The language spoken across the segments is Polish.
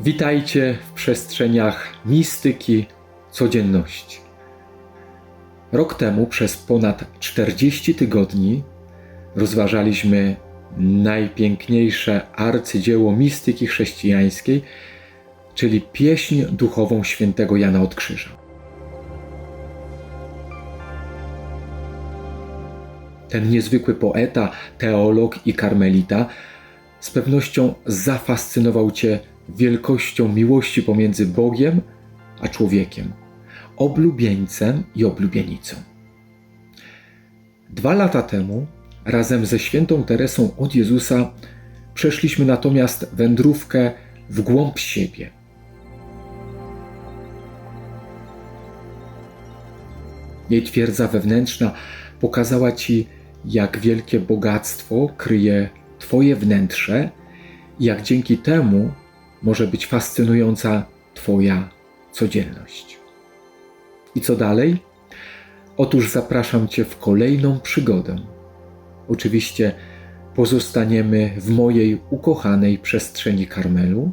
Witajcie w przestrzeniach mistyki codzienności. Rok temu przez ponad 40 tygodni rozważaliśmy najpiękniejsze arcydzieło mistyki chrześcijańskiej, czyli pieśń duchową świętego Jana od Krzyża. Ten niezwykły poeta, teolog i karmelita z pewnością zafascynował Cię wielkością miłości pomiędzy Bogiem a człowiekiem, oblubieńcem i oblubienicą. Dwa lata temu razem ze świętą Teresą od Jezusa przeszliśmy natomiast wędrówkę w głąb siebie. Jej twierdza wewnętrzna pokazała Ci, jak wielkie bogactwo kryje Twoje wnętrze i jak dzięki temu może być fascynująca Twoja codzienność. I co dalej? Otóż zapraszam Cię w kolejną przygodę. Oczywiście pozostaniemy w mojej ukochanej przestrzeni Karmelu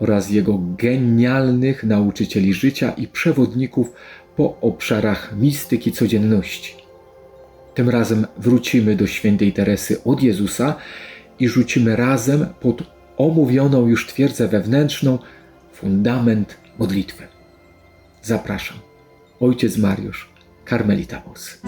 oraz jego genialnych nauczycieli życia i przewodników po obszarach mistyki codzienności. Tym razem wrócimy do świętej Teresy od Jezusa i rzucimy razem pod omówioną już twierdzę wewnętrzną fundament modlitwy. Zapraszam. Ojciec Mariusz, Karmelita Bos.